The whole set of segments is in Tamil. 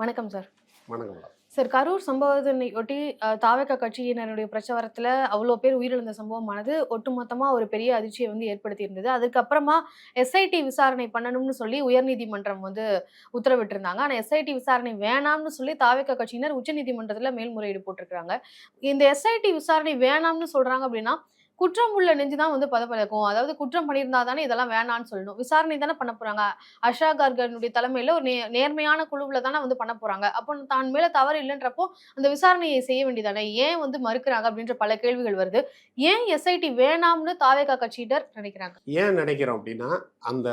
வணக்கம் சார் வணக்கம் சார் கரூர் சம்பவத்தினை ஒட்டி அஹ், தாவக கட்சியினருடைய பிரச்சாரத்தில் அவ்வளோ பேர் உயிரிழந்த சம்பவமானது ஒட்டுமொத்தமாக ஒரு பெரிய அதிர்ச்சியை வந்து ஏற்படுத்தி இருந்தது அதுக்கப்புறமா எஸ்ஐடி விசாரணை பண்ணணும்னு சொல்லி உயர்நீதிமன்றம் வந்து உத்தரவிட்டிருந்தாங்க. ஆனால் எஸ்ஐடி விசாரணை வேணாம்னு சொல்லி தாவக கட்சியினர் உச்சநீதிமன்றத்தில் மேல்முறையீடு போட்டிருக்காங்க இந்த எஸ்ஐடி விசாரணை வேணாம்னு சொல்றாங்க அப்படின்னா குற்றம் உள்ள நெஞ்சு தான் வந்து பதப்பதக்கும் அதாவது குற்றம் பண்ணியிருந்தா தானே இதெல்லாம் வேணாம்னு சொல்லணும். விசாரணை தானே பண்ண போறாங்க. அஷா கார்கனுடைய தலைமையில ஒரு நே நேர்மையான குழுவில் தானே வந்து பண்ண போறாங்க. அப்போ தான் மேல தவறு இல்லைன்றப்போ அந்த விசாரணையை செய்ய வேண்டியதானே? ஏன் வந்து மறுக்கிறாங்க அப்படின்ற பல கேள்விகள் வருது. ஏன் எஸ்ஐடி வேணாம்னு தாவேகா கட்சியினர் நினைக்கிறாங்க? ஏன் நினைக்கிறோம் அப்படின்னா அந்த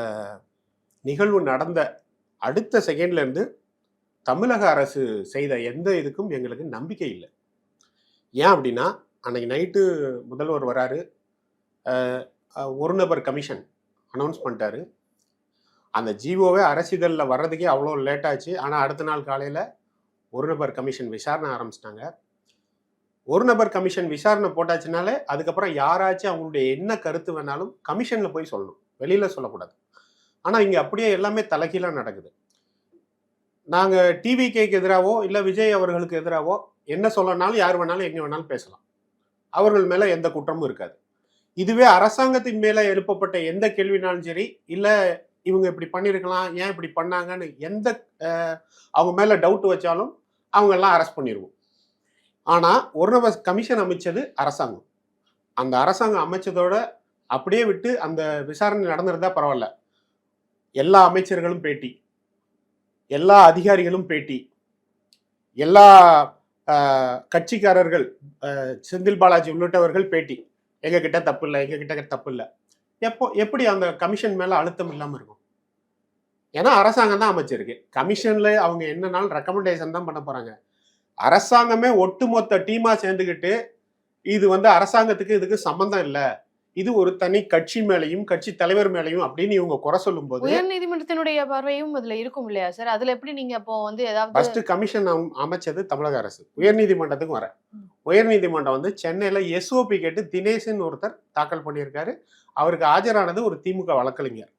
நிகழ்வு நடந்த அடுத்த செகண்ட்ல இருந்து தமிழக அரசு செய்த எந்த இதுக்கும் எங்களுக்கு நம்பிக்கை இல்லை. ஏன் அப்படின்னா அன்னைக்கு நைட்டு முதல்வர் வராரு. ஒரு நபர் கமிஷன் அனௌன்ஸ் பண்ணிட்டாரு. அந்த ஜிஓவே அரசிதழில் வர்றதுக்கே அவ்வளோ லேட் ஆச்சு. ஆனால் அடுத்த நாள் காலையில் ஒரு நபர் கமிஷன் விசாரணை ஆரம்பிச்சிட்டாங்க. ஒரு நபர் கமிஷன் விசாரணை போட்டாச்சுனாலே அதுக்கப்புறம் யாராச்சும் அவங்களுடைய என்ன கருத்து வேணாலும் கமிஷனில் போய் சொல்லணும். வெளியில் சொல்லக்கூடாது. ஆனால் இங்கே அப்படியே எல்லாமே தலைகீழாக நடக்குது. நாங்கள் டிவிகேக்கு எதிராகவோ இல்லை விஜய் அவர்களுக்கு எதிராகவோ என்ன சொல்லனாலும் யார் வேணாலும் எங்கே வேணாலும் பேசலாம். அவர்கள் மேலே எந்த குற்றமும் இருக்காது. இதுவே அரசாங்கத்தின் மேலே எழுப்பப்பட்ட எந்த கேள்வினாலும் சரி இல்லை இவங்க இப்படி பண்ணியிருக்கலாம் ஏன் இப்படி பண்ணாங்கன்னு எந்த அவங்க மேலே டவுட் வச்சாலும் அவங்கெல்லாம் அரெஸ்ட் பண்ணிடுவோம் ஆனால் ஒரு நபர் கமிஷன் அமைச்சது அரசாங்கம். அந்த அரசாங்கம் அமைச்சதோட அப்படியே விட்டு அந்த விசாரணை நடந்திருந்தா பரவாயில்ல. எல்லா அமைச்சர்களும் பேட்டி எல்லா அதிகாரிகளும் பேட்டி எல்லா கட்சிக்காரர்கள் செந்தில் பாலாஜி உள்ளிட்டவர்கள் பேட்டி. எங்க கிட்ட தப்பு இல்லை எங்க கிட்ட தப்பு இல்லை. எப்போ எப்படி அந்த கமிஷன் மேல அழுத்தம் இல்லாம இருக்கும்? ஏன்னா அரசாங்கம் தான் அமைச்சிருக்கு. கமிஷன்ல அவங்க என்னன்னாலும் ரெக்கமெண்டேஷன் தான் பண்ண போறாங்க. அரசாங்கமே ஒட்டுமொத்த டீமா சேர்ந்துக்கிட்டு இது வந்து அரசாங்கத்துக்கு இதுக்கு சம்மந்தம் இல்லை. இது ஒரு தனி கட்சி மேலையும் கட்சி தலைவர் மேலையும் அப்படின்னு இவங்க குறை சொல்லும் போது உயர்நீதிமன்றத்தினுடைய பார்வையும் அதுல இருக்கும் இல்லையா சார்? அதுல எப்படி நீங்க அப்போ வந்து ஏதாவது ஃபர்ஸ்ட் கமிஷன் அமைச்சது தமிழக அரசு. உயர்நீதிமன்றத்துக்கும் வர. ம். உயர்நீதிமன்றம் வந்து சென்னையில எஸ்ஓபி கேட்டு தினேஷன் ஒருத்தர் தாக்கல் பண்ணியிருக்காரு. அவருக்கு ஆஜரானது ஒரு திமுக வழக்கறிஞர்.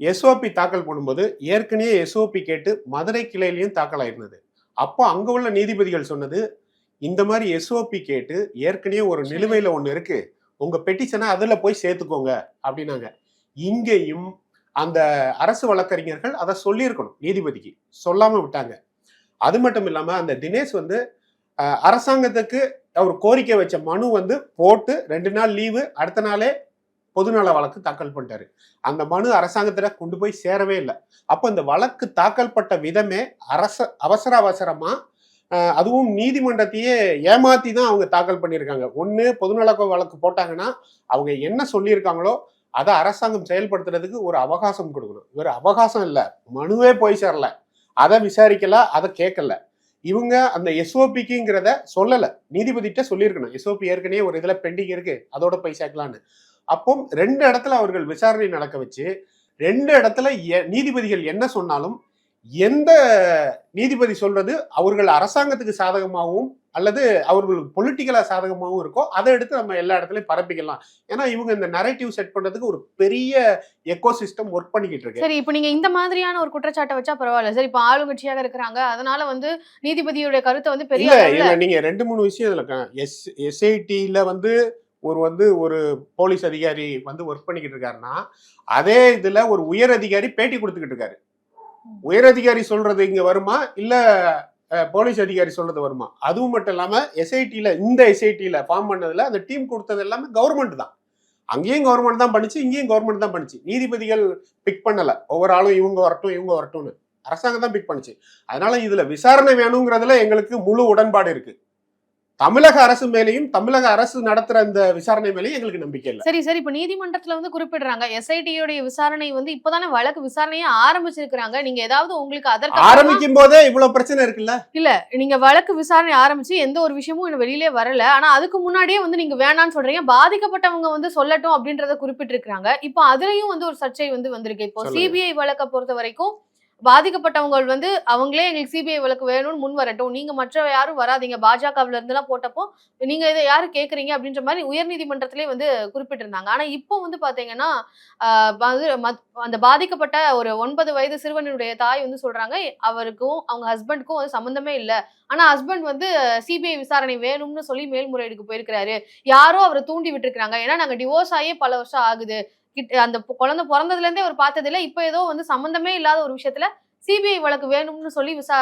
எஸ்ஓபி தாக்கல் பண்ணும்போது ஏற்கனவே எஸ்ஓபி கேட்டு மதுரை கிளையிலையும் தாக்கல் ஆயிருந்தது அப்போ அங்க உள்ள நீதிபதிகள் சொன்னது இந்த மாதிரி எஸ்ஓபி கேட்டு ஏற்கனவே ஒரு. நிலுவையில ஒண்ணு இருக்கு. உங்க பெட்டிஷனை அதில் போய் சேர்த்துக்கோங்க அப்படின்னாங்க. இங்கேயும் அந்த அரசு வழக்கறிஞர்கள் அதை சொல்லியிருக்கணும் நீதிபதிக்கு. சொல்லாம விட்டாங்க. அது மட்டும் இல்லாம அந்த தினேஷ் வந்து அரசாங்கத்துக்கு அவர் கோரிக்கை வச்ச மனு வந்து போட்டு ரெண்டு நாள் லீவு அடுத்த நாளே பொதுநல வழக்கு தாக்கல் பண்ணிட்டாரு. அந்த மனு அரசாங்கத்துல கொண்டு போய் சேரவே இல்லை. அப்போ இந்த வழக்கு தாக்கல் பட்ட விதமே அரச அவசர அவசரமா அதுவும் நீதிமன்றத்தையே ஏமாத்தி தான் அவங்க தாக்கல் பண்ணியிருக்காங்க. ஒன்று பொதுநலக்க வழக்கு போட்டாங்கன்னா அவங்க என்ன சொல்லியிருக்காங்களோ அதை அரசாங்கம் செயல்படுத்துறதுக்கு ஒரு அவகாசம் கொடுக்கணும். இவர் அவகாசம் இல்லை. மனுவே போய் சேரல. அதை விசாரிக்கல அதை கேட்கல. இவங்க அந்த எஸ்ஓபிக்குங்கிறத சொல்லலை. நீதிபதிகிட்ட சொல்லியிருக்கணும். எஸ்ஓபி ஏற்கனவே ஒரு இதில் பெண்டிங் இருக்கு. அதோட போய் சேர்க்கலான்னு. அப்போ ரெண்டு இடத்துல அவர்கள் விசாரணை நடக்க வச்சு ரெண்டு இடத்துல நீதிபதிகள் என்ன சொன்னாலும் எந்த நீதிபதி சொல்றது அவர்கள் அரசாங்கத்துக்கு சாதகமாகவும் அல்லது அவர்களுக்கு பொலிட்டிக்கலா சாதகமாகவும் இருக்கோ அதை எடுத்து நம்ம எல்லா இடத்துலயும் பரப்பிக்கலாம். ஏன்னா இவங்க இந்த நரேட்டிவ் செட் பண்றதுக்கு ஒரு பெரிய எக்கோ சிஸ்டம் ஒர்க் பண்ணிக்கிட்டு இருக்கு. சரி இப்போ நீங்க இந்த மாதிரியான ஒரு குற்றச்சாட்டை வச்சா பரவாயில்ல. சார் இப்போ ஆளுங்கட்சியாக இருக்கிறாங்க. அதனால வந்து நீதிபதியுடைய கருத்தை வந்து பெரிய இல்ல நீங்க ரெண்டு மூணு விஷயம் இதுல எஸ் எஸ்ஐடில வந்து ஒரு வந்து ஒரு போலீஸ் அதிகாரி வந்து ஒர்க் பண்ணிக்கிட்டு இருக்காருன்னா அதே இதுல ஒரு உயர் அதிகாரி பேட்டி கொடுத்துக்கிட்டு இருக்காரு. உயரதிகாரி உயர் அதிகாரி சொல்றது இங்க வருமா? இல்ல போலீஸ் அதிகாரி சொல்றது வருமா? அதுவும் மட்டும் இல்லாம எஸ்ஐடியில இந்த எஸ்ஐடியில ஃபார்ம் பண்ணதுல அந்த டீம் கொடுத்தது எல்லாமே கவர்மெண்ட் தான். அங்கேயும் கவர்மெண்ட் தான் பண்ணிச்சு இங்கேயும் கவர்மெண்ட் தான் பண்ணிச்சு. நீதிபதிகள் பிக் பண்ணல. ஒவ்வொரு ஆளும் இவங்க வரட்டும் இவங்க வரட்டும்னு. அரசாங்கம் தான் பிக் பண்ணுச்சு. அதனால இதுல விசாரணை வேணுங்கிறதுல எங்களுக்கு முழு உடன்பாடு இருக்கு. தமிழக அரசு மேலேயும் தமிழக அரசு நடத்துற இந்த விசாரணை மேலேயும் எங்களுக்கு நம்பிக்கை இல்லை. சரி சரி. இப்போ நீதிமன்றத்துல வந்து குறிப்பிடுறாங்க. எஸ்ஐடியோடைய விசாரணை வந்து இப்போதானே வழக்கு விசாரணையே ஆரம்பிச்சிருக்கிறாங்க. நீங்க ஏதாவது உங்களுக்கு அதற்கு ஆரம்பிக்கும் போதே இவ்வளவு பிரச்சனை இருக்குல்ல? நீங்க வழக்கு விசாரணை ஆரம்பிச்சு எந்த ஒரு விஷயமும் இன்னும் வெளியிலே வரல. ஆனா அதுக்கு முன்னாடியே வந்து நீங்க வேணாம்னு சொல்றீங்க. பாதிக்கப்பட்டவங்க வந்து சொல்லட்டும் அப்படின்றத குறிப்பிட்டிருக்காங்க இப்போ அதுலயும் வந்து ஒரு சர்ச்சை வந்து வந்திருக்கு. இப்போ. சிபிஐ வழக்கை பொறுத்த வரைக்கும் பாதிக்கப்பட்டவங்க வந்து அவங்களே எங்களுக்கு சிபிஐ வழக்கு வேணும்னு முன் வரட்டும். நீங்க மற்ற யாரும் வராதீங்க. பாஜகவுல இருந்துலாம் போட்டப்போ நீங்க இதை யாரு கேக்குறீங்க அப்படின்ற மாதிரி உயர்நீதிமன்றத்திலே வந்து குறிப்பிட்டிருந்தாங்க. ஆனா இப்போ வந்து பாத்தீங்கன்னா மத்- அந்த பாதிக்கப்பட்ட ஒரு ஒன்பது வயது சிறுவனுடைய தாய் வந்து சொல்றாங்க. அவருக்கும் அவங்க ஹஸ்பண்டுக்கும் வந்து சம்மந்தமே இல்லை. ஆனா ஹஸ்பண்ட் வந்து சிபிஐ விசாரணை வேணும்னு சொல்லி மேல்முறையீடுக்கு போயிருக்கிறாரு. யாரோ அவரை தூண்டி விட்டுருக்காங்க ஏன்னா நாங்க டிவோர்ஸ் ஆகியே பல வருஷம் ஆகுது. அந்த குழந்தை பிறந்ததுல இருந்தே அவர் பார்த்தது இல்ல. இப்ப ஏதோ வந்து சம்பந்தமே இல்லாத ஒரு விஷயத்துல சிபிஐ வழக்கு வேணும்னு சொல்லி விசா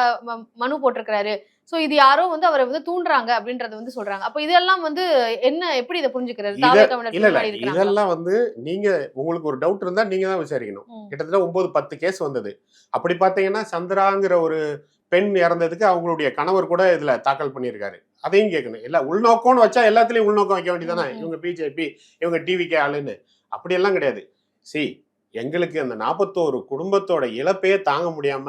மனு போட்டிருக்கிறாரு. சோ இது யாரோ வந்து அவரை வந்து தூண்டுறாங்க அப்படின்றத வந்து சொல்றாங்க. அப்ப இதெல்லாம் வந்து என்ன எப்படி இதை புரிஞ்சுக்கிறது? இதெல்லாம் வந்து நீங்க உங்களுக்கு ஒரு டவுட் இருந்தா நீங்க தான் விசாரிக்கணும். கிட்டத்தட்ட ஒன்பது பத்து கேஸ் வந்தது. அப்படி பாத்தீங்கன்னா சந்திராங்கிற ஒரு பெண் இறந்ததுக்கு அவங்களுடைய கணவர் கூட இதுல தாக்கல் பண்ணியிருக்காரு. அதையும் கேட்கணும். இல்ல உள்நோக்கம்னு வச்சா எல்லாத்துலயும் உள்நோக்கம் வைக்க வேண்டியதானே. இவங்க பிஜேபி இவங்க டிவிகே ஆளுன்னு. அப்படியெல்லாம் கிடையாது. சி எங்களுக்கு அந்த நாற்பத்தோரு குடும்பத்தோட இழப்பையே தாங்க முடியாம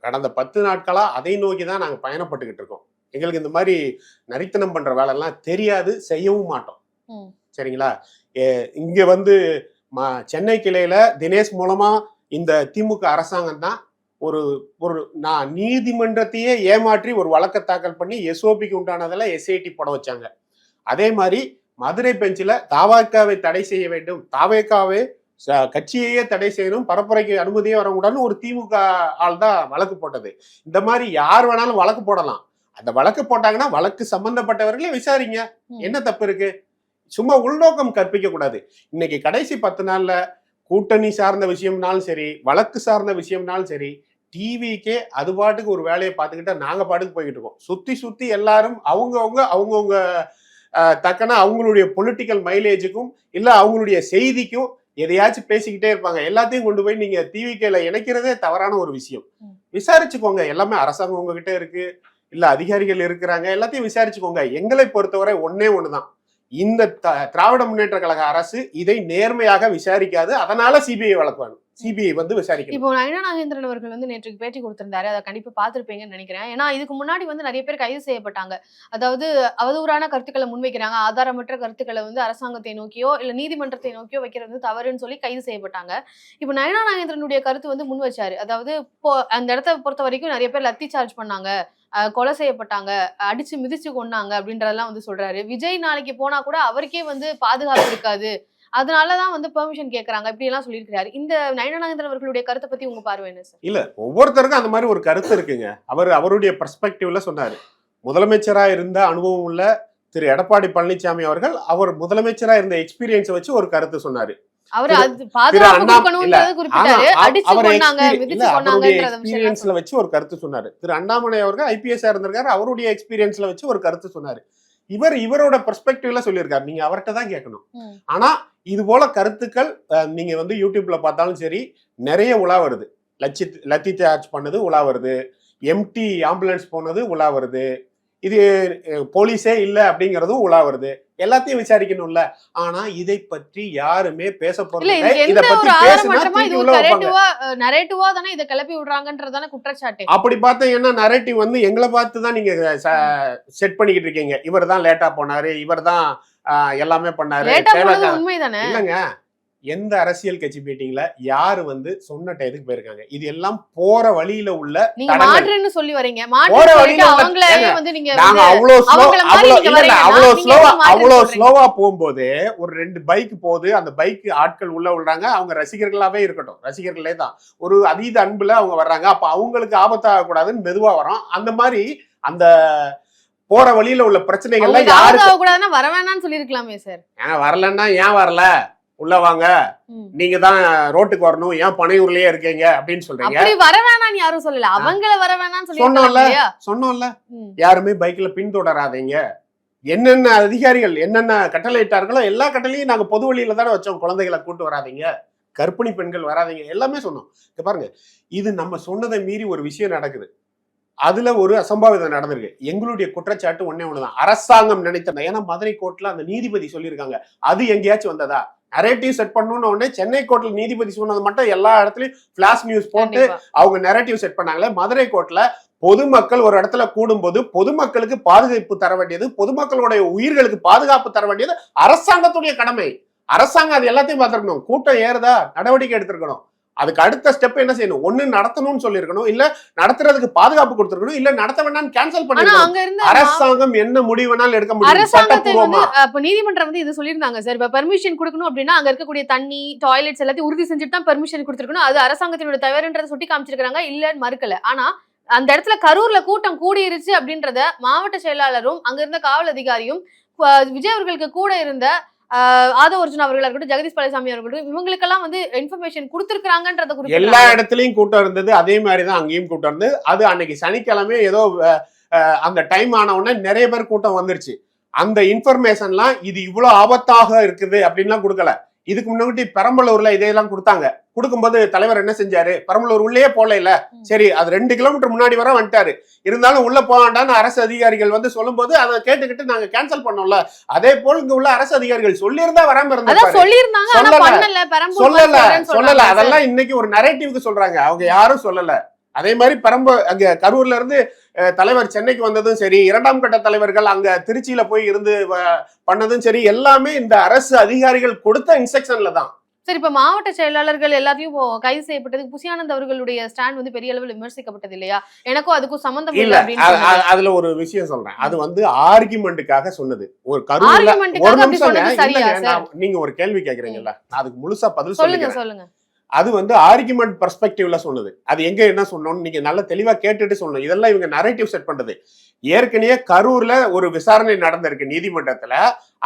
கடந்த பத்து நாட்களா அதை நோக்கி தான் நாங்க பயணப்பட்டுக்கிட்டு இருக்கோம். எங்களுக்கு இந்த மாதிரி நரித்தனம் பண்ற வேலைலாம் தெரியாது செய்யவும் மாட்டோம். சரிங்களா? இங்க வந்து ம- சென்னை கிளையில தினேஷ் மூலமா இந்த திமுக அரசாங்கம் தான் ஒரு ஒரு நான் நீதிமன்றத்தையே ஏமாற்றி ஒரு வழக்கை தாக்கல் பண்ணி எஸ்ஓபிக்கு உண்டானதெல்லாம் எஸ்ஐடி போட வச்சாங்க. அதே மாதிரி மதுரை பெஞ்சில் தாவாக்காவை தடை செய்ய வேண்டும். தாவேக்காவே கட்சியையே தடை செய்யணும். பரப்புரைக்கு அனுமதியே வரக்கூடாதுன்னு ஒரு திமுக ஆள் தான் வழக்கு போட்டது. இந்த மாதிரி யார் வேணாலும் வழக்கு போடலாம். அந்த வழக்கு போட்டாங்கன்னா வழக்கு சம்பந்தப்பட்டவர்களே விசாரிங்க. என்ன தப்பு இருக்கு? சும்மா உள்நோக்கம் கற்பிக்க கூடாது. இன்னைக்கு கடைசி பத்து நாள்ல கூட்டணி சார்ந்த விஷயம்னாலும் சரி வழக்கு சார்ந்த விஷயம்னாலும் சரி டிவிக்கே அது பாட்டுக்கு ஒரு வேலையை பார்த்துக்கிட்டா நாங்க பாட்டுக்கு போய்கிட்டு இருக்கோம். சுத்தி சுத்தி எல்லாரும் அவங்கவுங்க அவங்கவுங்க தக்கன அவங்களுடைய பொலிட்டிக்கல் மைலேஜுக்கும் இல்ல அவங்களுடைய செய்திக்கும் எதையாச்சும் பேசிக்கிட்டே இருப்பாங்க. எல்லாத்தையும் கொண்டு போய் நீங்க டிவிக்கேல இணைக்கிறதே தவறான ஒரு விஷயம். விசாரிச்சுக்கோங்க. எல்லாமே அரசாங்கம் உங்ககிட்ட இருக்கு. இல்ல அதிகாரிகள் இருக்கிறாங்க. எல்லாத்தையும் விசாரிச்சுக்கோங்க. எங்களை பொறுத்தவரை ஒன்னே ஒண்ணுதான். இந்த திராவிட முன்னேற்ற கழக அரசு இதை நேர்மையாக விசாரிக்காது. அதனால சிபிஐ வழக்கு சிபிஐ வந்து விசாரிக்கும் இப்போ நயனா நாகேந்திரன் அவர்கள் வந்து நேற்றுக்கு பேட்டி கொடுத்திருந்தாரு. அதை கண்டிப்பா பார்த்திருப்பீங்கன்னு நினைக்கிறேன். ஏன்னா இதுக்கு முன்னாடி வந்து நிறைய பேர் கைது செய்யப்பட்டாங்க. அதாவது அவதூறான கருத்துக்களை முன்வைக்கிறாங்க. ஆதாரமற்ற கருத்துக்களை வந்து அரசாங்கத்தை நோக்கியோ இல்ல நீதிமன்றத்தை நோக்கியோ வைக்கிறது வந்து தவறுன்னு சொல்லி கைது செய்யப்பட்டாங்க. இப்போ நயனா நாகேந்திரனுடைய கருத்து வந்து முன் வச்சாரு அதாவது அந்த இடத்த பொறுத்த வரைக்கும் நிறைய பேர் லத்தி சார்ஜ் பண்ணாங்க. கொலை செய்யப்பட்டாங்க அடிச்சு மிதிச்சு கொன்னாங்க அப்படின்றதெல்லாம் வந்து சொல்றாரு. விஜய் நாளைக்கு போனா கூட அவருக்கே வந்து பாதுகாப்பு இருக்காது. அதனாலதான் வந்து பெர்மிஷன் கேக்குறாங்க. இப்படி எல்லாம் சொல்லியிருக்கிறாரு. இந்த நயனா அவர்களுடைய கருத்தை பத்தி உங்க பார்வை என்ன சார் இல்ல ஒவ்வொருத்தருக்கும் அந்த மாதிரி ஒரு கருத்து இருக்குங்க. அவர் அவருடைய பெர்ஸ்பெக்டிவ்ல சொன்னாரு. முதலமைச்சரா இருந்த அனுபவம் உள்ள திரு எடப்பாடி பழனிசாமி அவர்கள் அவர் முதலமைச்சரா இருந்த எக்ஸ்பீரியன்ஸை வச்சு ஒரு கருத்து சொன்னாரு. எக்ஸ்பீரியன்ஸ்ல வச்சு ஒரு கருத்து சொன்னாரு. திரு அண்ணாமலை அவர்கள் ஐபிஎஸ் இருந்திருக்காரு அவருடைய எக்ஸ்பீரியன்ஸ்ல வச்சு ஒரு கருத்து சொன்னாரு. இவர் இவரோட பெர்ஸ்பெக்டிவ்ல சொல்லியிருக்காரு. நீங்க அவர்கிட்ட தான் கேட்கணும். ஆனா இது போல கருத்துக்கள் நீங்க வந்து யூடியூப்ல பார்த்தாலும் சரி நிறைய உலா வருது. லட்சி லத்தி சார்ஜ் பண்ணது உலா வருது. எம்டி ஆம்புலன்ஸ் போனது உலா வருது. இது போலீஸே இல்ல அப்படிங்கறதும் உலா வருது. எல்லாத்தையும் விசாரிக்கணும்ல. ஆனா இதை பற்றி யாருமே பேச இல்ல போறது இதுக்கு இத கிளப்பி விடுறாங்கன்றதான குற்றச்சாட்டு. அப்படி பார்த்தீங்கன்னா நரேட்டிவ் வந்து எங்களை பார்த்து தான் நீங்க செட் பண்ணிக்கிட்டு இருக்கீங்க. இவர் தான் லேட்டா போனாரு. இவர் தான் எல்லாமே பண்ணாரு. இல்லைங்க. எந்த அரசியல் கட்சி மீட்டிங்ல யாரு வந்து சொன்ன டயத்துக்கு போயிருக்காங்க? இது எல்லாம் போற வழியில உள்ள நீங்க. மாற்றுன்னு சொல்லி வரீங்க. போற வழியில அவங்களே வந்து நீங்க நாங்க அவ்வளவு மாதிரி அவ்வளவு அவ்வளவு ஸ்லோவா அவ்வளவு? ஸ்லோவா போகும்போது ஒரு ரெண்டு பைக் போகுது. அந்த பைக் ஆட்கள் உள்ள விடுறாங்க அவங்க ரசிகர்களாவே இருக்கட்டும். ரசிகர்களே தான். ஒரு அதீத அன்புல அவங்க வர்றாங்க. அப்ப அவங்களுக்கு ஆபத்தாக கூடாதுன்னு மெதுவா வரோம். அந்த மாதிரி அந்த போற வழியில உள்ள பிரச்சனைகள்ல அவங்களுக்கு யாருக்கு ஆபத்து ஆகக்கூடாதுன்னா வர வேணாம்னு சொல்லியிருக்கலாமே சார். ஏன் வரலன்னா ஏன் வரல? உள்ள வாங்க. நீங்க தான் ரோட்டுக்கு வரணும். ஏன் பனையூர்லயே இருக்கீங்க? அப்படின்னு சொல்றீங்க. அப்படி வர வேணாம்னு யாரும் சொல்லல. அவங்கள வர வேணாம்னு சொல்லி சொன்னோம்ல. சொன்னோம்ல. யாருமே பைக்ல பின்தொடராதீங்க. என்னென்ன அதிகாரிகள் என்னென்ன கட்டளையிட்டார்களோ எல்லா கட்டளையும் நாங்க பொது வழியில தானே வச்சோம். குழந்தைகளை கூட்டு வராதீங்க. கர்ப்பிணி பெண்கள் வராதீங்க. எல்லாமே சொன்னோம். இங்க பாருங்க. இது நம்ம சொன்னதை மீறி ஒரு விஷயம் நடக்குது. அதுல ஒரு அசம்பாவிதம் நடந்திருக்கு. எங்களுடைய குற்றச்சாட்டு ஒண்ணே ஒண்ணுதான். அரசாங்கம் நினைத்தன ஏன்னா மதுரை கோர்ட்ல அந்த நீதிபதி சொல்லியிருக்காங்க. அது எங்கேயாச்சும் வந்ததா? நரேட்டிவ் செட் பண்ணணும்னு உடனே சென்னை கோர்ட்ல நீதிபதி சொன்னது மட்டும் எல்லா இடத்துலயும் பிளாஷ் நியூஸ் போட்டு. அவங்க நெரட்டிவ் செட் பண்ணாங்களே. மதுரை கோர்ட்ல பொதுமக்கள் ஒரு இடத்துல கூடும்போது பொதுமக்களுக்கு பாதுகாப்பு தர வேண்டியது பொதுமக்களுடைய உயிர்களுக்கு பாதுகாப்பு தர வேண்டியது அரசாங்கத்துடைய கடமை. அரசாங்கம் அது எல்லாத்தையும் பார்த்திருக்கணும். கூட்டம் ஏறுதா? நடவடிக்கை எடுத்திருக்கணும். அதுக்கு அடுத்த ஸ்டெப் என்ன செய்யணும்? ஒண்ணு நடத்தணும்னு சொல்லியிருக்கணும். இல்ல நடத்துறதுக்கு பாதுகாப்பு கொடுத்துருக்கணும். இல்ல நடத்த வேண்டாம்னு கேன்சல் பண்ணிருக்கணும். அரசாங்கம் என்ன முடிவு வேணாலும் எடுக்க முடியும். அரசாங்கத்தை வந்து அப்ப நீதிமன்றம் வந்து இது சொல்லியிருந்தாங்க சார். இப்ப பெர்மிஷன் கொடுக்கணும் அப்படின்னா அங்க இருக்கக்கூடிய தண்ணி டாய்லெட்ஸ் எல்லாத்தையும் உறுதி செஞ்சுட்டு தான் பெர்மிஷன் கொடுத்துருக்கணும். அது அரசாங்கத்தினோட தவறுன்றதை சுட்டி காமிச்சிருக்காங்க இல்லன்னு மறுக்கல. ஆனா அந்த இடத்துல கரூர்ல கூட்டம் கூடிருச்சு அப்படின்றத மாவட்ட செயலாளரும் அங்க இருந்த காவல் அதிகாரியும் விஜய் அவர்களுக்கு கூட இருந்த ஆதவ அர்ஜுன் அவர்களா இருக்கட்டும் ஜெகதீஷ் பழனிசாமி அவர்களும் இவங்களுக்கெல்லாம் வந்து இன்ஃபர்மேஷன் கொடுத்திருக்காங்கன்றத எல்லா இடத்துலயும் கூட்டம் இருந்தது. அதே மாதிரி தான் அங்கேயும் கூட்டம் இருந்தது. அது அன்னைக்கு சனிக்கிழமை ஏதோ அந்த டைம் ஆன உடனே நிறைய பேர் கூட்டம் வந்துருச்சு. அந்த இன்ஃபர்மேஷன்லாம் இது இவ்வளவு ஆபத்தாக இருக்குது அப்படின்லாம் கொடுக்கல. இதுக்கு முன்னாடி பெரம்பலூர்ல இதையெல்லாம் கொடுத்தாங்க. கொடுக்கும்போது தலைவர் என்ன செஞ்சாரு? பெரம்பலூர் உள்ளே போல இல்ல. சரி அது ரெண்டு கிலோமீட்டர் முன்னாடி வர வந்துட்டாரு. இருந்தாலும் உள்ள போக வேண்டாம்னு அரசு அதிகாரிகள் வந்து சொல்லும்போது அதை கேட்டுக்கிட்டு நாங்க கேன்சல் பண்ணோம்ல. அதே போல் இங்க உள்ள அரசு அதிகாரிகள் சொல்லியிருந்தா வராம ஆனா சொல்லல. சொல்லல. அதெல்லாம் இன்னைக்கு ஒரு நரேட்டிவ்க்கு சொல்றாங்க. அவங்க யாரும் சொல்லல. அதே மாதிரி பெரம்ப அங்க கரூர்ல இருந்து தலைவர் சென்னைக்கு வந்ததும் சரி இரண்டாம் கட்ட தலைவர்கள் அங்க திருச்சியில போய் இருந்து பண்ணதும் சரி எல்லாமே இந்த அரசு அதிகாரிகள் கொடுத்த இன்ஸ்ட்ரக்ஷன்ல தான். சரி இப்ப மாவட்ட செயலாளர்கள் எல்லாத்தையும் கைது செய்யப்பட்டதுக்கு புசியானந்த் அவர்களுடைய ஸ்டாண்ட் வந்து பெரிய அளவில் விமர்சிக்கப்பட்டது இல்லையா? எனக்கும் அதுக்கும் சம்பந்தம் இல்ல அதுல ஒரு விஷயம் சொல்றேன். அது வந்து ஆர்குமெண்ட்டுக்காக சொன்னது. ஒரு சார்? நீங்க ஒரு கேள்வி கேக்குறீங்கல்ல. அதுக்கு முழுசா பதில் சொல்லுங்க சொல்லுங்க. அது வந்து ஆர்குமெண்ட் பர்ஸ்பெக்டிவ்ல சொன்னது அது எங்க என்ன சொன்னோம்னு நீங்க நல்லா தெளிவா கேட்டுட்டு சொல்லணும். இதெல்லாம் இவங்க நரேட்டிவ் செட் பண்றது. ஏற்கனவே கரூர்ல ஒரு விசாரணை நடந்திருக்கு நீதிமன்றத்துல.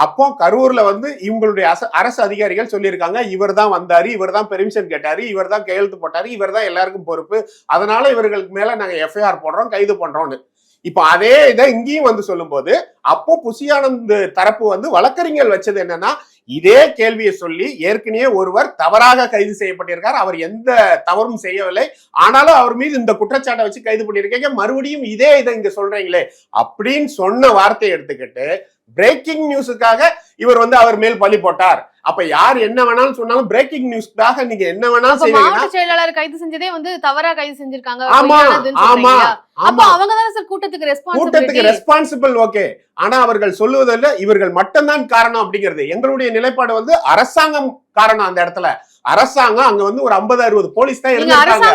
அப்போ கரூர்ல வந்து இவங்களுடைய அரசு அதிகாரிகள் சொல்லியிருக்காங்க இவர் தான் வந்தாரு இவர் தான் பெர்மிஷன் கேட்டாரு இவர் தான் கையெழுத்து போட்டாரு இவர் தான் எல்லாருக்கும் பொறுப்பு. அதனால இவர்களுக்கு மேல நாங்க எஃப்ஐஆர் போடுறோம் கைது பண்றோம்னு. இப்போ அதே இதை இங்கேயும் வந்து சொல்லும்போது அப்போ புசியானந்த் தரப்பு வந்து வழக்கறிஞர் வச்சது என்னன்னா இதே கேள்வியை சொல்லி ஏற்கனவே ஒருவர் தவறாக கைது செய்யப்பட்டிருக்கார். அவர் எந்த தவறும் செய்யவில்லை. ஆனாலும் அவர் மீது இந்த குற்றச்சாட்டை வச்சு கைது பண்ணியிருக்கீங்க. மறுபடியும் இதே இதை இங்க சொல்றீங்களே அப்படின்னு சொன்ன வார்த்தையை எடுத்துக்கிட்டு பிரேக்கிங் நியூஸுக்காக இவர் வந்து அவர் மேல் பழி போட்டார். அப்ப யார் என்ன வேணாலும் சொன்னாலும் பிரேக்கிங் நியூஸ்க்காக நீங்க என்ன வேணாலும் மாவட்ட செயலாளர் கைது செஞ்சதே வந்து தவறா கைது செஞ்சிருக்காங்க. ஆமா ஆமா? அப்ப அவங்க தானே சார் கூட்டத்துக்கு கூட்டத்துக்கு ரெஸ்பான்சிபிலிட்டி ரெஸ்பான்சிபிள் ஓகே ஆனா அவர்கள் சொல்லுவதில்ல இவர்கள் மட்டும்தான் காரணம் அப்படிங்கிறது. எங்களுடைய நிலைப்பாடு வந்து அரசாங்கம் காரணம் அந்த இடத்துல. அரசாங்கம் அங்க வந்து ஒரு 50 அறுபது போலீஸ் தான் நீங்க இருந்திருக்காங்க.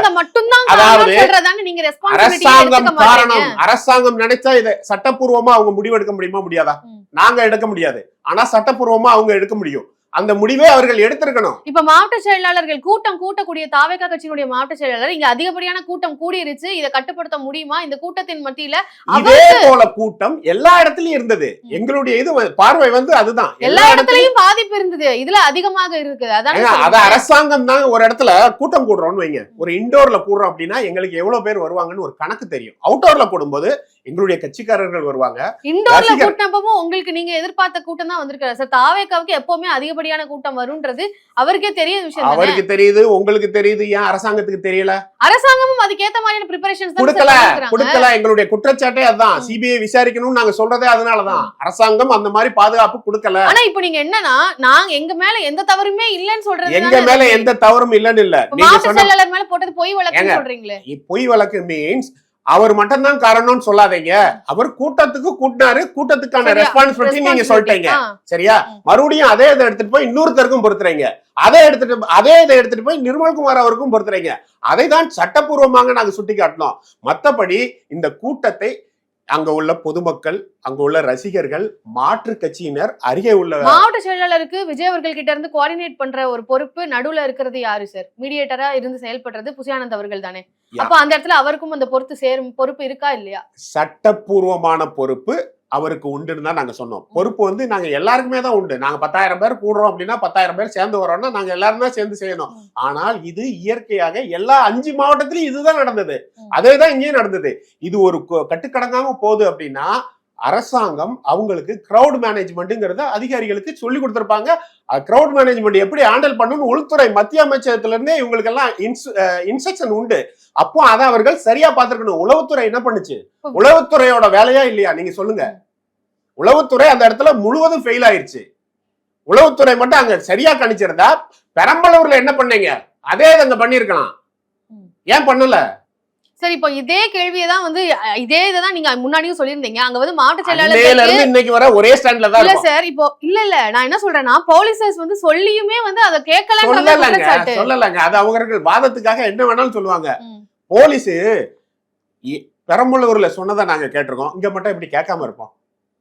அரசாங்கம் காரணம் அரசாங்கம் நினைச்சா இதை சட்டப்பூர்வமா அவங்க முடிவெடுக்க முடியுமா முடியாதா. நாங்க எடுக்க முடியாது. ஆனா சட்டப்பூர்வமா அவங்க எடுக்க முடியும். அந்த முடிவை அவர்கள் எடுத்திருக்கணும். இப்ப மாவட்ட செயலாளர்கள் கூட்டம் கூட்டக்கூடிய தாவேகா கட்சியினுடைய மாவட்ட செயலாளர் இங்க அதிகப்படியான கூட்டம் கூடிருச்சு. இதை கட்டுப்படுத்த முடியுமா? இந்த கூட்டத்தின் மத்தியில இதே போல கூட்டம் எல்லா இடத்துலயும் இருந்தது. எங்களுடைய இது பார்வை வந்து அதுதான். எல்லா இடத்துலயும் பாதிப்பு இருந்தது. இதுல அதிகமாக இருக்குது. அதானே அத? அரசாங்கம் தான் ஒரு இடத்துல கூட்டம் கூடுறோம்னு வைங்க. ஒரு இண்டோர்ல கூடுறோம் அப்படின்னா எங்களுக்கு எவ்வளவு பேர் வருவாங்கன்னு ஒரு கணக்கு தெரியும். அவுட்டோர்ல கூடும்போது எங்களுடைய கட்சிக்காரர்கள் வருவாங்க. இண்டோர்ல கூட்டமும் உங்களுக்கு நீங்க எதிர்பார்த்த கூட்டம் தான் வந்திருக்காரு சார் தாவேக்காவுக்கு எப்பவுமே அதிகப்படியான கூட்டம் வரும்ன்றது அவருக்கே தெரிய விஷயம் அவருக்கு தெரியுது உங்களுக்கு தெரியுது ஏன் அரசாங்கத்துக்கு தெரியல? அரசாங்கமும் அதுக்கேத்த மாதிரியான ப்ரிப்பரேஷன்ஸ் தான் கொடுக்கல. கொடுக்கல. எங்களுடைய குற்றச்சாட்டே அதுதான். ம். சிபிஐ விசாரிக்கணும்னு நாங்க சொல்றதே அதனாலதான். அரசாங்கம் அந்த மாதிரி பாதுகாப்பு கொடுக்கல. ஆனா இப்ப நீங்க என்னன்னா நாங்க எங்க மேல எந்த தவறுமே இல்லன்னு சொல்றது எங்க மேல எந்த தவறும் இல்லைன்னு இல்ல. நீங்க மாவட்ட செயலாளர் மேல போட்டது பொய் ஏங்க. சொல்றீங்களே. பொய் வழக்கு மீன்ஸ் அவர் மட்டும்தான் காரணம்னு சொல்லாதீங்க. அவர் கூட்டத்துக்கு கூட்டினாரு கூட்டத்துக்கான ரெஸ்பான்சிபிலிட்டி நீங்க சொல்லிட்டீங்க. சரியா. மறுபடியும் அதே இதை எடுத்துட்டு போய் இன்னொருத்தருக்கும் பொறுத்துறீங்க. அதே எடுத்துட்டு அதே இதை எடுத்துட்டு போய் நிர்மல்குமார் அவருக்கும் பொறுத்துறீங்க. அதை தான் சட்டப்பூர்வமாக நாங்க சுட்டி காட்டினோம் மத்தபடி இந்த கூட்டத்தை அங்க உள்ள பொதுமக்கள் அங்க உள்ள ரசிகர்கள் மாற்று கட்சியினர் அருகே உள்ள மாவட்ட செயலாளருக்கு விஜய் அவர்கள் கிட்ட இருந்து கோஆர்டினேட் பண்ற ஒரு பொறுப்பு நடுவுல இருக்கிறது யாரு சார் மீடியேட்டரா இருந்து செயல்படுறது புசியானந்த் அவர்கள் தானே. அப்ப அந்த இடத்துல அவருக்கும் அந்த பொறுத்து சேரும் பொறுப்பு இருக்கா இல்லையா? சட்டப்பூர்வமான பொறுப்பு அவருக்கு உண்டுன்னு தான் நாங்க சொன்னோம். பொறுப்பு வந்து நாங்க எல்லாருக்குமே தான் உண்டு. நாங்க பத்தாயிரம் பேர் கூடுறோம் அப்படின்னா பத்தாயிரம் பேர் சேர்ந்து வரோம்னா நாங்க எல்லாரும் தான் சேர்ந்து செய்யணும். ஆனால் இது இயற்கையாக எல்லா அஞ்சு மாவட்டத்திலயும் இதுதான் நடந்தது. அதே தான் இங்கேயும் நடந்தது. இது ஒரு கட்டுக்கடங்காம போகுது அப்படின்னா அரசாங்கம் அவங்களுக்கு கிரவுட் மேனேஜ்மெண்ட்டுங்கிறத அதிகாரிகளுக்கு சொல்லி கொடுத்துருப்பாங்க. கிரவுட் மேனேஜ்மெண்ட் எப்படி ஹேண்டில் பண்ணணும்னு உள்துறை மத்திய அமைச்சகத்துல இருந்தே இவங்களுக்கு எல்லாம் இன்ஸ்ட்ரக்ஷன் உண்டு. அப்போ அதை அவர்கள் சரியா பார்த்திருக்கணும். உளவுத்துறை என்ன பண்ணுச்சு? உளவுத்துறையோட வேலையா இல்லையா? நீங்க சொல்லுங்க. உளவுத்துறை அந்த இடத்துல முழுவதும் ஃபெயில் ஆயிருச்சு. உளவுத்துறை மட்டும் அங்க சரியா கணிச்சிருந்தா பெரம்பலூர்ல என்ன பண்ணீங்க? அதே இதை அங்க பண்ணிருக்கலாம் ம். ஏன் பண்ணல? சரி இப்போ இதே கேள்வியை தான் வந்து இதே இதை தான் நீங்க முன்னாடியும் சொல்லியிருந்தீங்க. அங்க வந்து மாவட்ட செயலாளர் இன்னைக்கு வர ஒரே ஸ்டாண்ட்ல தான் இல்ல சார் இப்போ இல்ல இல்ல நான் என்ன சொல்றேன்னா போலீசர்ஸ் வந்து சொல்லியுமே வந்து அதை கேட்கலன்ற சொல்லலங்க அது அவர்கள் வாதத்துக்காக என்ன வேணாலும் சொல்லுவாங்க. போலீஸ் பெரம்பலூர்ல சொன்னதை நாங்க கேட்டிருக்கோம். இங்க மட்டும் இப்படி கேட்காம இருப்போம்.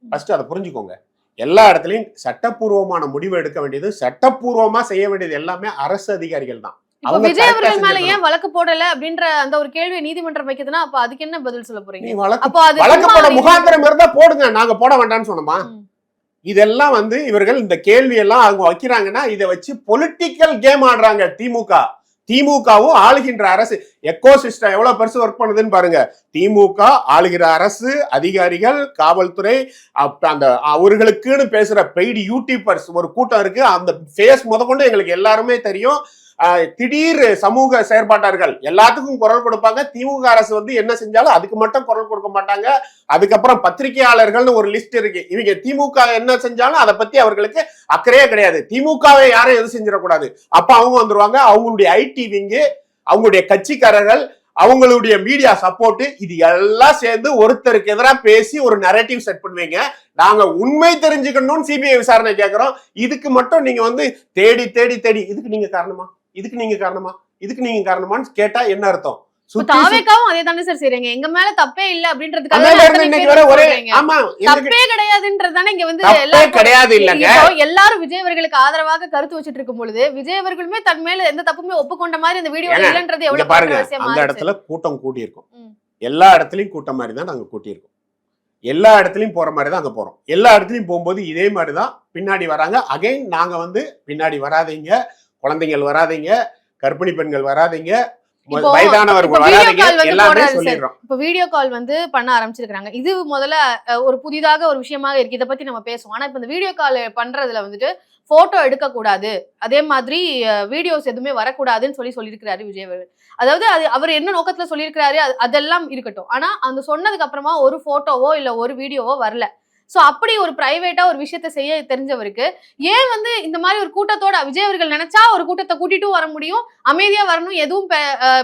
ஃபர்ஸ்ட் அதை புரிஞ்சுக்கோங்க. எல்லா இடத்துலயும் சட்டப்பூர்வமான முடிவு எடுக்க வேண்டியது சட்டப்பூர்வமா செய்ய வேண்டியது எல்லாமே அரசு அதிகாரிகள் தான். விஜய் அவர்கள் மேல. ஏன் வழக்கு போடல அப்படின்ற அந்த ஒரு கேள்வியை நீதிமன்றம் வைக்குதுன்னா அப்ப அதுக்கு என்ன பதில் சொல்ல போறீங்க? அப்போ அது வழக்கு போட முகாந்திரம் இருந்தா போடுங்க நாங்க போட வேண்டாம்னு சொன்னோமா. இதெல்லாம் வந்து இவர்கள் இந்த கேள்வி எல்லாம் அவங்க வைக்கிறாங்கன்னா இதை வச்சு பொலிட்டிக்கல் கேம் ஆடுறாங்க திமுக. திமுகவும் ஆளுகின்ற அரசு. எக்கோ சிஸ்டம் எவ்வளவு பெருசு ஒர்க் பண்ணுதுன்னு பாருங்க. திமுக ஆளுகிற அரசு அதிகாரிகள் காவல்துறை அந்த அவர்களுக்குன்னு பேசுற பெய்டு யூடியூபர்ஸ் ஒரு கூட்டம் இருக்கு. அந்த ஃபேஸ் முதற்கொண்டு எங்களுக்கு எல்லாருமே தெரியும். திடீர் சமூக செயற்பாட்டார்கள். எல்லாத்துக்கும் குரல் கொடுப்பாங்க. திமுக அரசு வந்து என்ன செஞ்சாலும் அதுக்கு மட்டும் குரல் கொடுக்க மாட்டாங்க. அதுக்கப்புறம் பத்திரிகையாளர்கள்னு ஒரு லிஸ்ட் இருக்கு. இவங்க திமுக என்ன செஞ்சாலும் அதை பத்தி அவர்களுக்கு அக்கறையே கிடையாது. திமுகவை யாரும் எது செஞ்சிடக்கூடாது. அப்ப அவங்க வந்துருவாங்க. அவங்களுடைய ஐடி விங்கு அவங்களுடைய கட்சிக்காரர்கள் அவங்களுடைய மீடியா சப்போர்ட் இது எல்லாம் சேர்ந்து ஒருத்தருக்கு எதிராக பேசி ஒரு நரேட்டிவ் செட் பண்ணுவீங்க. நாங்க உண்மை தெரிஞ்சுக்கணும்னு சிபிஐ விசாரணை கேட்கிறோம் இதுக்கு மட்டும் நீங்க வந்து தேடி தேடி தேடி இதுக்கு நீங்க காரணமா? இதுக்கு நீங்க காரணமா? இதுக்கு நீங்க காரணமான்னு கேட்டா என்ன அர்த்தம்? தாவேக்காவும் அதே தானே சார் செய்றீங்க. எங்க மேல தப்பே இல்ல அப்படின்றதுக்காக. ஆமா தப்பே கிடையாதுன்றது இங்க வந்து எல்லாரும் கிடையாது இல்லைங்க. இப்போ எல்லாரும் விஜய் அவர்களுக்கு ஆதரவாக கருத்து வச்சிட்டு இருக்கும் பொழுது விஜய் அவர்களுமே தன் மேல எந்த தப்புமே ஒப்புக்கொண்ட மாதிரி இந்த வீடியோ இல்லன்றது எவ்வளவு பாருங்க அந்த. இடத்துல கூட்டம் கூட்டி இருக்கும் ம். எல்லா இடத்துலயும் கூட்டம் மாதிரி தான் நாங்க கூட்டியிருக்கோம். எல்லா இடத்துலயும் போற மாதிரி தான் அங்க போறோம். எல்லா இடத்துலயும் போகும்போது இதே மாதிரி தான் பின்னாடி வராங்க. அகைன் நாங்க வந்து பின்னாடி வராதீங்க. குழந்தைகள் வராதீங்க கர்ப்பிணி பெண்கள் வராதீங்க இப்போ- வீடியோ கால் வந்து பண்ண ஆரம்பிச்சிருக்காங்க இது முதல்ல ஒரு புதிதாக ஒரு விஷயமாக இருக்கு. இதை பத்தி நம்ம பேசுவோம். ஆனா இப்போ இந்த வீடியோ கால் பண்றதுல வந்துட்டு போட்டோ எடுக்க கூடாது அதே மாதிரி வீடியோஸ் எதுவுமே வரக்கூடாதுன்னு சொல்லி சொல்லியிருக்கிறாரு விஜய் அவர்கள். அதாவது அது அவர் என்ன நோக்கத்துல சொல்லியிருக்கிறாரு அது- அதெல்லாம் இருக்கட்டும். ஆனா அந்த சொன்னதுக்கு அப்புறமா ஒரு போட்டோவோ இல்ல ஒரு வீடியோவோ வரல. சோ அப்படி ஒரு பிரைவேட்டா ஒரு விஷயத்த செய்ய தெரிஞ்சவருக்கு ஏன் வந்து இந்த மாதிரி ஒரு கூட்டத்தோட விஜய் அவர்கள் நினைச்சா ஒரு கூட்டத்தை கூட்டிட்டும் வர முடியும்? அமைதியா வரணும் எதுவும்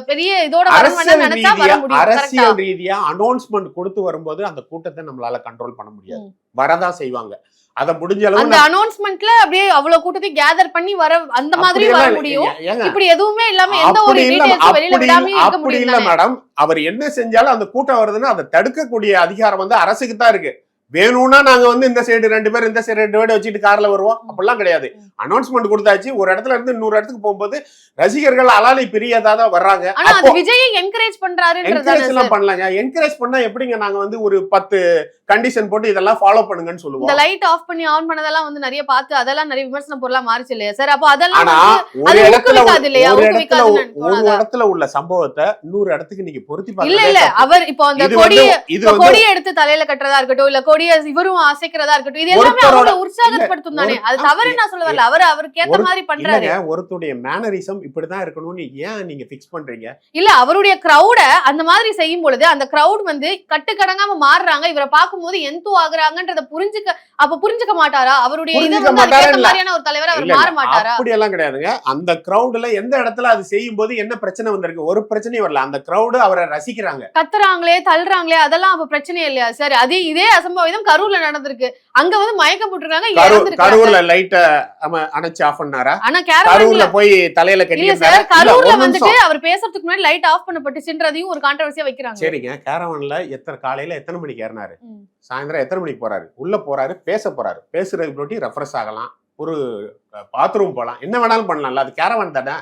பெரிய இதோட வர நினைச்சா முடியும்? அரசியல் ரீதியா அனௌன்ஸ்மெண்ட் கொடுத்து வரும்போது அந்த கூட்டத்தை நம்மளால கண்ட்ரோல் பண்ண முடியாது. வரதான் செய்வாங்க. அதை முடிஞ்ச அளவு அந்த அனௌன்ஸ்மெண்ட்ல அப்படியே அவ்வளவு கூட்டத்தையும் கேதர் பண்ணி வர அந்த மாதிரி வர முடியும். இப்படி எதுவுமே இல்லாம எந்த ஒரு டீடைல்ஸ் வெளியில விடாம இருக்க முடியும் இல்ல? மேடம் அவர் என்ன செஞ்சாலும் அந்த கூட்டம் வருதுன்னா அதை தடுக்கக்கூடிய அதிகாரம் வந்து அரசுக்கு தான் இருக்கு. வேணும்னா நாங்க வந்து இந்த சைடு ரெண்டு பேர் இந்த சைடு ரெண்டு பேர் வச்சுட்டு கார்ல வருவோம். அப்படிலாம் கிடையாது. அனௌன்ஸ்மெண்ட் கொடுத்தாச்சு. ஒரு இடத்துல இருந்து இன்னொரு இடத்துக்கு போகும்போது ரசிகர்கள் அலாலை பிரியதா தான் வர்றாங்க. என்கரேஜ் பண்றாருன்றது என்கரேஜ் எல்லாம் பண்ணலாங்க. என்கரேஜ் பண்ணா எப்படிங்க நாங்க வந்து ஒரு பத்து கண்டிஷன் போட்டு இதெல்லாம் ஃபாலோ பண்ணுங்கன்னு இந்த சொல்லுவோம் லைட் ஆஃப் பண்ணி ஆன் பண்ணதெல்லாம் வந்து நிறைய பார்த்து அதெல்லாம் நிறைய விமர்சன பொருளா மாறிச்சு இல்லையா சார் அப்போ அதெல்லாம் ஒரு இடத்துல? ஒரு இடத்துல ஒரு உள்ள சம்பவத்தை இன்னொரு இடத்துக்கு நீங்க பொருத்தி இல்ல இல்ல. அவர் இப்போ அந்த கொடிய கொடியை எடுத்து தலையில கட்டுறதா இருக்கட்டும் இல்ல கொடிய இவரும் அசைக்கிறதா இருக்கட்டும். இது எல்லாமே அவரோட உற்சாகப்படுத்தும் தானே. அது தவறு நான் சொல்ல வரல. அவர் அவருக்கு ஏத்த மாதிரி பண்றாரு. ஒருத்தருடைய மேனரிசம் இப்படிதான் இருக்கணும்னு ஏன் நீங்க ஃபிக்ஸ் பண்றீங்க? இல்ல அவருடைய கிரௌட அந்த மாதிரி செய்யும் பொழுது அந்த கிரௌட் வந்து கட்டுக்கடங்காம மாறுறாங்க. இவரை பார்க்கும்போது எந்தோ ஆகுறாங்கன்றத புரிஞ்சுக்க அப்ப புரிஞ்சுக்க மாட்டாரா? அவருடைய இதை வந்து அதுக்கேத்த. மாதிரியான ஒரு தலைவரா அவர் மாற மாட்டாரா? அப்படி எல்லாம் கிடையாதுங்க. அந்த கிரௌட்ல எந்த இடத்துல அது செய்யும் போது என்ன பிரச்சனை வந்திருக்கு? ஒரு பிரச்சனையும் வரல. அந்த கிரௌடு அவரை ரசிக்கிறாங்க. கத்துறாங்களே தள்ளுறாங்களே அதெல்லாம் அப்ப பிரச்சனை இல்லையா? சார் அதே இதே அசம்பாவிதம் கரூர்ல நடந்திருக்கு. அங்க வந்து மயக்கம் போட்டுருக்காங்க கரூர்ல லைட்ட அணைச்சு ஆஃப் பண்ணாரா? ஆனா கரூர்ல போய் தலையில கட்டி? சார் கரூர்ல. வந்துட்டு அவர் பேசுறதுக்கு முன்னாடி லைட் ஆஃப் பண்ணப்பட்டுச்சுன்றதையும் ஒரு கான்ட்ரவர்சியா வைக்கிறாங்க. சரிங்க. கேரவன்ல எத்தனை காலையில எத்தனை மணிக்கு ஏறினாரு. சாயந்தரம் எத்தனை மணிக்கு போறாரு? உள்ள போறாரு பேச போறாரு. பேசுறதுக்கு ரெஃப்ரெஷ் ஆகலாம். ஒரு பாத்ரூம் போகலாம் என்ன வேணாலும் பண்ணலாம்ல. அது கேரவன் தானே?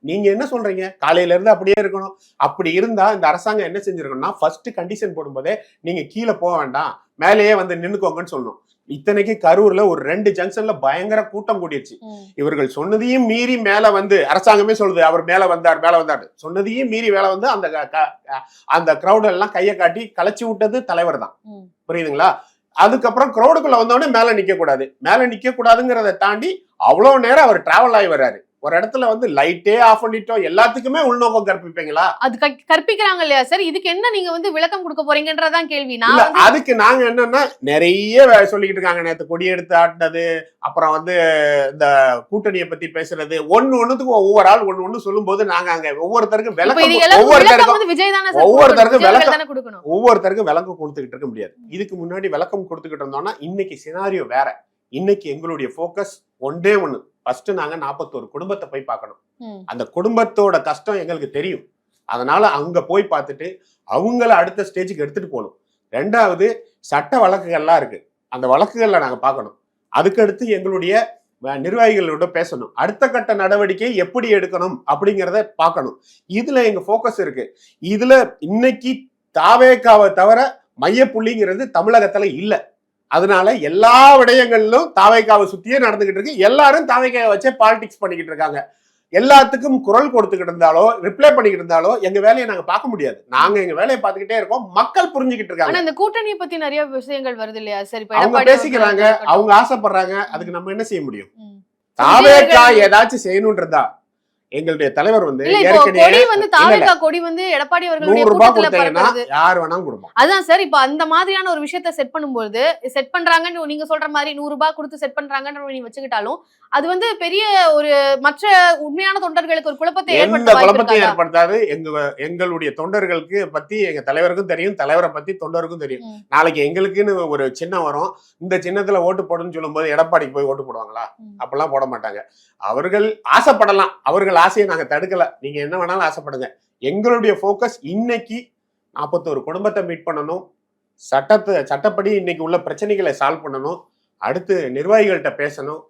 நீங்க என்ன சொல்றீங்க? காலையில இருந்து அப்படியே இருக்கணும். அப்படி இருந்தா இந்த அரசாங்கம் என்ன செஞ்சிருக்கணும்னா ஃபர்ஸ்ட் கண்டிஷன் போடும்போதே நீங்க கீழே போக வேண்டாம். மேலேயே வந்து நின்னுக்கோங்கன்னு சொல்லணும் இத்தனைக்கு கரூர்ல ஒரு ரெண்டு ஜங்ஷன்ல பயங்கர கூட்டம் கூடிருச்சு. ம். இவர்கள் சொன்னதையும் மீறி மேல வந்து அரசாங்கமே சொல்லுது அவர் மேல வந்தார் மேல வந்தார். சொன்னதையும் மீறி மேல வந்து அந்த அந்த கிரௌட் எல்லாம் கையை காட்டி கலைச்சு விட்டது தலைவர் தான். புரியுதுங்களா? அதுக்கப்புறம் கிரௌடுக்குள்ள வந்தோடனே மேல நிக்க கூடாது மேல நிக்க கூடாதுங்கிறத தாண்டி அவ்வளவு நேரம் அவர் டிராவல் ஆகி வர்றாரு. ஒரு இடத்துல வந்து லைட்டே ஆஃப் பண்ணிட்டோம் எல்லாத்துக்குமே உள்நோக்கம் கற்பிப்பீங்களா? அது கற்பிக்கிறாங்க இல்லையா சார்? இதுக்கு என்ன நீங்க வந்து விளக்கம் கொடுக்க போறீங்கன்றதான் கேள்வி. நான் அதுக்கு நாங்க என்னன்னா நிறைய சொல்லிக்கிட்டு இருக்காங்க. நேத்து கொடி எடுத்து ஆட்டினது அப்புறம் வந்து இந்த கூட்டணியை பத்தி பேசுறது ஒண்ணு ஒண்ணுத்துக்கு ஒவ்வொரு ஆள் ஒண்ணு ஒண்ணு சொல்லும்போது நாங்க அங்க ஒவ்வொருத்தருக்கும் விளக்கம் ஒவ்வொருத்தருக்கும் ஒவ்வொருத்தருக்கும் விளக்கம். ஒவ்வொருத்தருக்கும் விளக்கம் கொடுத்துக்கிட்டு இருக்க முடியாது. இதுக்கு முன்னாடி விளக்கம் கொடுத்துக்கிட்டு இருந்தோம்னா இன்னைக்கு சினாரியோ வேற. இன்னைக்கு எங்களுடைய ஃபோக்கஸ் ஒன்றே ஒண்ணு. ஃபர்ஸ்ட் நாங்க நாற்பத்தோரு குடும்பத்தை போய் பார்க்கணும். அந்த குடும்பத்தோட கஷ்டம் எங்களுக்கு தெரியும். அதனால அங்க போய் பார்த்துட்டு அவங்கள அடுத்த ஸ்டேஜுக்கு எடுத்துட்டு போகணும். ரெண்டாவது சட்ட வழக்குகள்லாம் இருக்கு. அந்த வழக்குகள்ல நாங்க பார்க்கணும். அதுக்கடுத்து எங்களுடைய நிர்வாகிகளோட பேசணும். அடுத்த கட்ட நடவடிக்கை எப்படி எடுக்கணும் அப்படிங்கிறத பார்க்கணும். இதுல எங்க ஃபோக்கஸ் இருக்கு. இதுல இன்னைக்கு தாவேக்காவை தவிர மையப்புள்ளிங்கிறது தமிழகத்துல இல்ல. அதனால எல்லா விடயங்களிலும் தாவேக்காவை சுத்தியே நடந்துகிட்டு இருக்கு. எல்லாரும் தாவேக்காவை வச்சே பாலிடிக்ஸ் பண்ணிக்கிட்டு இருக்காங்க. எல்லாத்துக்கும் குரல் கொடுத்துக்கிட்டு இருந்தாலோ ரிப்ளை பண்ணிக்கிட்டு இருந்தாலோ எங்க வேலையை நாங்க பார்க்க முடியாது. நாங்க எங்க வேலையை பார்த்துக்கிட்டே இருக்கோம். மக்கள் புரிஞ்சுக்கிட்டு இருக்காங்க. இந்த கூட்டணியை பத்தி நிறைய விஷயங்கள் வருது இல்லையா? சார் அவங்க பேசிக்கிறாங்க. அவங்க ஆசைப்படுறாங்க. அதுக்கு நம்ம என்ன செய்ய முடியும். தாவேக்கா ஏதாச்சும் செய்யணுன்றதா எங்களுடைய தலைவர் வந்து கொடி வந்து தாவேக்கா கொடி வந்து எடப்பாடி அவர்களுடைய கூட்டத்துல பறக்கிறது யார் வேணாலும் கொடுப்பான் அதான் சார் இப்ப அந்த மாதிரியான ஒரு விஷயத்த செட் பண்ணும்போது செட் பண்றாங்கன்னு நீங்க சொல்ற மாதிரி நூறு ரூபாய் கொடுத்து செட் பண்றாங்கன்னு நீ வச்சுக்கிட்டாலும் அது வந்து பெரிய ஒரு மற்ற உண்மையான தொண்டர்களுக்கு ஒரு குழப்பத்தை ஏற்படுத்த இருக்காதா? ஏற்படுத்தாது. எங்க எங்களுடைய தொண்டர்களுக்கு பத்தி எங்க தலைவருக்கும் தெரியும் தலைவரை பத்தி தொண்டருக்கும் தெரியும். நாளைக்கு எங்களுக்குன்னு ஒரு சின்னம் வரும். இந்த சின்னத்துல ஓட்டு போடுன்னு சொல்லும்போது எடப்பாடிக்கு போய் ஓட்டு போடுவாங்களா. அப்பெல்லாம் போட மாட்டாங்க. அவர்கள் ஆசைப்படலாம். அவர்கள் ஆசையை நாங்கள் தடுக்கலை. நீங்கள் என்ன வேணாலும் ஆசைப்படுங்க. எங்களுடைய ஃபோக்கஸ் இன்னைக்கு நாற்பத்தோரு குடும்பத்தை மீட் பண்ணணும். சட்டத்தை சட்டப்படி இன்னைக்கு உள்ள பிரச்சனைகளை சால்வ் பண்ணணும். அடுத்து நிர்வாகிகள்கிட்ட பேசணும்.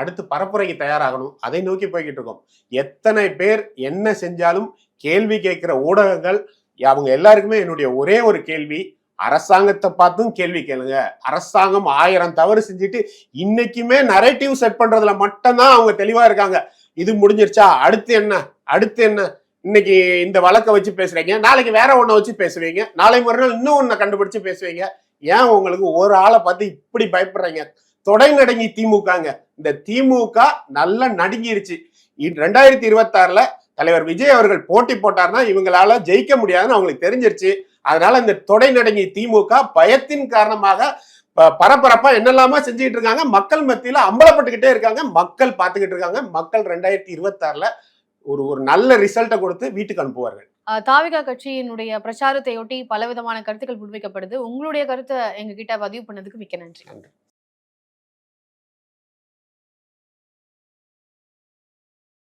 அடுத்து பரப்புரைக்கு தயாராகணும். அதை நோக்கி போய்கிட்டு இருக்கோம். எத்தனை பேர் என்ன செஞ்சாலும் கேள்வி கேட்கிற ஊடகங்கள் அவங்க எல்லாருக்குமே என்னுடைய ஒரே ஒரு கேள்வி. அரசாங்கத்தை பார்த்தும் கேள்வி கேளுங்க. அரசாங்கம் ஆயிரம் தவறு செஞ்சுட்டு இன்னைக்குமே நரேட்டிவ் செட் பண்றதுல மட்டும்தான் அவங்க தெளிவா இருக்காங்க. இது முடிஞ்சிருச்சா? அடுத்து என்ன? அடுத்து என்ன? இன்னைக்கு இந்த வழக்கை வச்சு பேசுறீங்க. நாளைக்கு வேற ஒன்றை வச்சு பேசுவீங்க. நாளை மறுநாள் இன்னும் ஒன்றை கண்டுபிடிச்சு பேசுவீங்க. ஏன் உங்களுக்கு ஒரு ஆளை பார்த்து இப்படி பயப்படுறீங்க? தொடை நடுங்கி திமுகங்க. இந்த திமுக நல்லா நடுங்கிருச்சு. இ- ரெண்டாயிரத்தி இருபத்தாறுல தலைவர் விஜய் அவர்கள் போட்டி போட்டார்னா இவங்களால ஜெயிக்க முடியாதுன்னு அவங்களுக்கு தெரிஞ்சிருச்சு. அதனால இந்த தொடை நடுங்கி திமுக பயத்தின் காரணமாக பரபரப்பா என்னெல்லாமோ செஞ்சுக்கிட்டு இருக்காங்க. மக்கள் மத்தியில அம்பலப்பட்டுக்கிட்டே இருக்காங்க. மக்கள் பார்த்துக்கிட்டு இருக்காங்க. மக்கள் ரெண்டாயிரத்தி இருபத்தாறுல ஒரு ஒரு நல்ல ரிசல்ட்டை கொடுத்து வீட்டுக்கு அனுப்புவார்கள். தாவிகா கட்சியினுடைய பிரச்சாரத்தையொட்டி பலவிதமான கருத்துக்கள் முன்வைக்கப்படுது. உங்களுடைய கருத்தை எங்க கிட்ட பதிவு பண்ணதுக்கு மிக்க நன்றி. நன்றி.